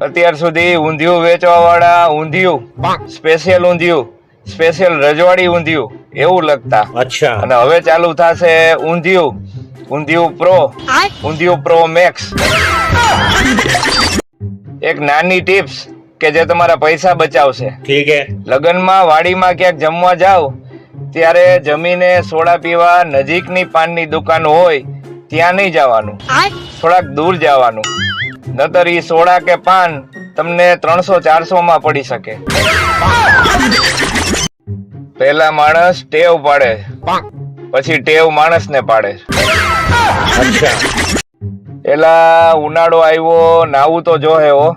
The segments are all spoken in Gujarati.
અત્યાર સુધી ઊંધિયું વેચવા વાળા ઊંધિયું સ્પેશિયલ ઊંધિયું સ્પેશિયલ રજવાડી ઊંધિયું એવું લખતા અચ્છા. અને હવે ચાલુ થશે undhiyu undhiyu pro undhiyu pro max એક નાની ટિપ્સ કે જે તમારા પૈસા બચાવશે. ઠીક હે. લગનમાં વાડીમાં ક્યાંક જમવા જાવ ત્યારે જમીને સોડા પીવા નજીકની પાનની દુકાન હોય ત્યાં નહીં જવાનું. થોડાક દૂર જવાનું. નતર ઈ સોડા કે પાન તમને ત્રણસો ચારસો માં પડી શકે. પેલા માણસ ટેવ પાડે. પછી ટેવ માણસ ને પાડે. એલા ઉનાળો આવ્યો નાવું તો જો હેવો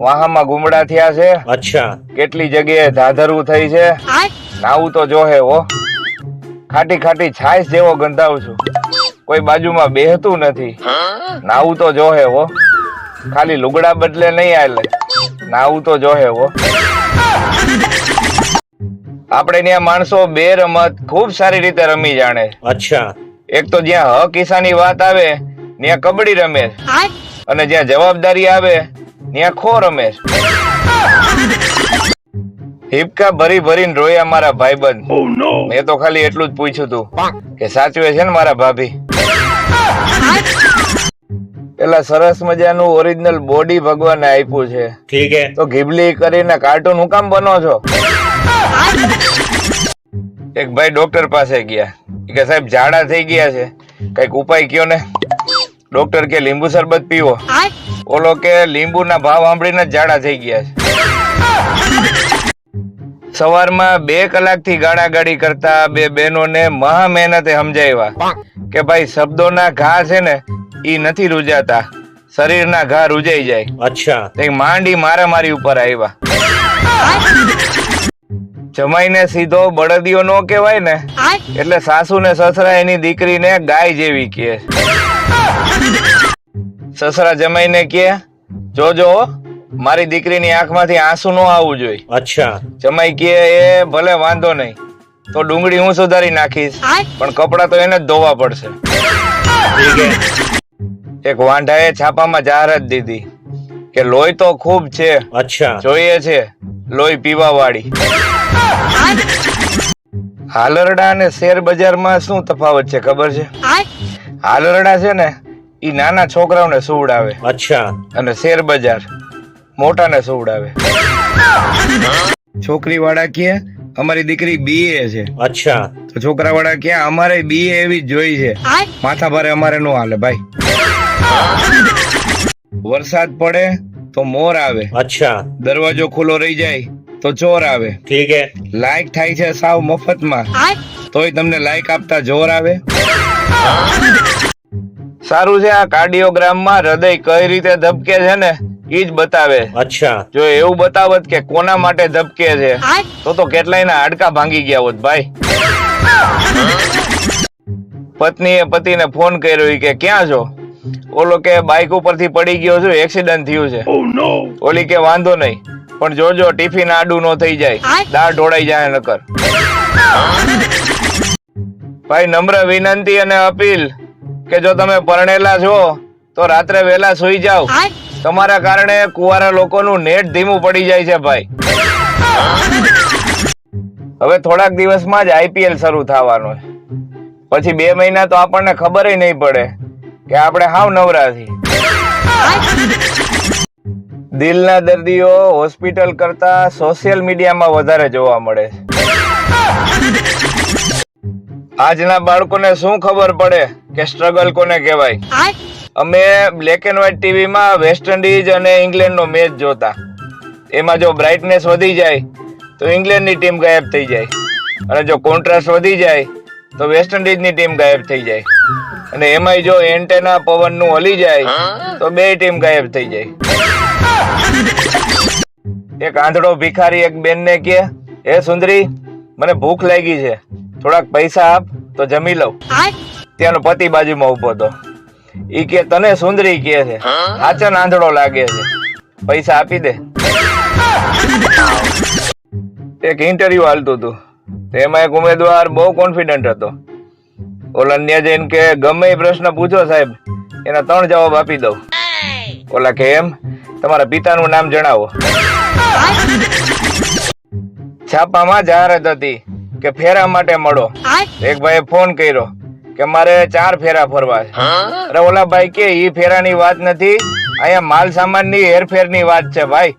વાહામાં ગુમડા થયા છે. અચ્છા. કેટલી જગ્યાએ ધાધરું થઈ છે. નાવું તો જો હેવો ખાટી ખાટી છાશ જેવો ગંધાવ છું. કોઈ બાજુમાં બેહતું નથી. નાવું તો જો હેવો ખાલી લુગડા બદલે નહીં આલે નાવું તો જોહે હો. આપણે ત્યાં માણસો બે રમત ખૂબ સારી રીતે રમી જાણે. અચ્છા. એક તો જ્યાં હ કિસ્સાની વાત આવે ત્યાં કબડ્ડી રમે. અને જ્યાં જવાબદારી આવે ત્યાં ખો રમે. હિપકા ભરી ભરીને રોયા મારા ભાઈબંધ. Oh, મેં તો ખાલી એટલું જ પૂછ્યું તું કે સાચવે છે ને મારા ભાભી? પેલા સરસ મજાનું ઓરિજિનલ બોડી ભગવાન આપ્યું છે. ઠીક હે. તો ઘીબલી કરીને કાર્ટૂન હું કામ બનો છો? એક ભાઈ ડોક્ટર પાસે ગયા. કે સાહેબ ઝાડા થઈ ગયા છે. કંઈક ઉપાય કયો ને? ડોક્ટર કે લીંબુ શરબત પીવો. ઓલો કે લીંબુ ના ભાવ સાંભળીને ઝાડા થઈ ગયા છે. સવારમાં બે કલાક કલાકથી ગાડાગાડી કરતા બે બહેનોને મહા મહેનતે સમજાવ્યા કે ભાઈ શબ્દોના ઘા છે ને એ નથી રૂજાતા. શરીરના ઘા રૂજાઈ જાય. અચ્છા. તે માંડી મારામારી ઉપર આવ્યા જમાઈને સીધો બળદિયો નો કહેવાય ને એટલે સાસુ ને સસરા એની દીકરીને ગાય જેવી કે સસરા જમાઈને કે જોજો મારી દીકરીની આંખમાંથી આંસુ નો આવવું જોઈએ. અચ્છા. જમાઈ કે એ ભલે વાંધો નહીં તો ડુંગળી હું સુધારી નાખીશ પણ કપડાં તો એને જ ધોવા પડશે. એક વાંઢાએ છાપામાં જાહેરાત દીધી કે લોહી તો ખૂબ છે. અચ્છા. જોઈએ છે લોહી પીવા વાળી હાલરડા અને શેર બજારમાં શું તફાવત છે ખબર છે? હાલરડા છે ને એ નાના છોકરાઓને સુવડાવે. અચ્છા. અને શેર બજાર મોટાને સુવડાવે. છોકરી વાળા કે અમારી દીકરી બીએ છે. અચ્છા. તો છોકરા વાળા ક્યાં? અમારે બીએ એવી જોઈ છે. માથા ભારે અમારે નો હાલે ભાઈ. વરસાદ પડે તો મોર આવે. અચ્છા. દરવાજો ખુલ્લો રહી જાય તો ચોર આવે. ઠીક હે. લાઈક થાય છે સાવ મફતમાં. તોય તમને લાઈક આપતા જોર આવે. સારું છે આ કાર્ડિયોગ્રામમાં હૃદય કઈ રીતે ધબકે છે ને ઈ જ બતાવે. અચ્છા. જો એવું બતાવત કે કોના માટે ધબકે છે તો તો કેટલાય ના હાડકા ભાંગી ગયા હોત ભાઈ. પત્ની પત્નીએ પતિને ફોન કર્યો કે ક્યાં છો? ઓલો કે બાઇક ઉપરથી પડી ગયો છું એક્સિડન્ટ થયું છે. ઓલી કે વાંધો નહીં પણ જોજો ટિફિન આડું નો થઈ જાય. દાળ ઢોળાઈ જાય નકર. ભાઈ નમ્ર વિનંતી અને અપીલ કે જો તમે પરણેલા છો તો રાત્રે વહેલા સુઈ જાઓ. તમારા કારણે કુવારા લોકોનું નેટ ધીમું પડી જાય છે ભાઈ. હવે થોડાક દિવસમાં જ આઈપીએલ શરૂ થવાનું છે. પછી બે મહિના તો આપણને ખબર નહીં પડે. કે આપણે હાવ નવરાથી દિલના દર્દીઓ હોસ્પિટલ કરતા સોશિયલ મીડિયામાં વધારે જોવા મળે આજના બાળકોને શું ખબર પડે કે સ્ટ્રગલ કોને કહેવાય? અમે બ્લેક એન્ડ વ્હાઈટ ટીવીમાં વેસ્ટ ઇન્ડિઝ અને ઇંગ્લેન્ડનો મેચ જોતા. એમાં જો બ્રાઇટનેસ વધી જાય તો ઇંગ્લેન્ડની ટીમ ગાયબ થઈ જાય. અને જો કોન્ટ્રાસ્ટ વધી જાય તો વેસ્ટ ઇન્ડિઝની ટીમ ગાયબ થઈ જાય. અને એમાંય જો એન્ટેના પવનનું હલી જાય તો બે ટીમ ગાયબ થઈ જાય. એક આંધળો ભિખારી એક બેનને કે એ સુંદરી મને ભૂખ લાગી છે. થોડાક પૈસા આપ તો જમી લઉં. ત્યાંનો પતિ બાજુમાં ઊભો હતો. ઈ કે તને સુંદરી કે છે. આચન આંધળો લાગે છે. પૈસા આપી દે. એક ઇન્ટરવ્યુ હાલતું હતું. તેમાં એક ઉમેદવાર બહુ કોન્ફિડન્ટ હતો. ઓલા ત્યાં જઈને કે ગમે એ પ્રશ્ન પૂછો સાહેબ, એના ત્રણ જવાબ આપી દઉં. ઓલા કે એમ, તમારા પિતાનું નામ જણાવો. છાપામાં જાહેરાત હતી કે ફેરા માટે મળો. એક ભાઈએ ફોન કર્યો કે મારે ચાર ફેરા ફરવા છે. અરે ઓલા ભાઈ કે, ઈ ફેરાની વાત નથી, અહીંયા માલ સામાનની હેરફેરની વાત છે ભાઈ.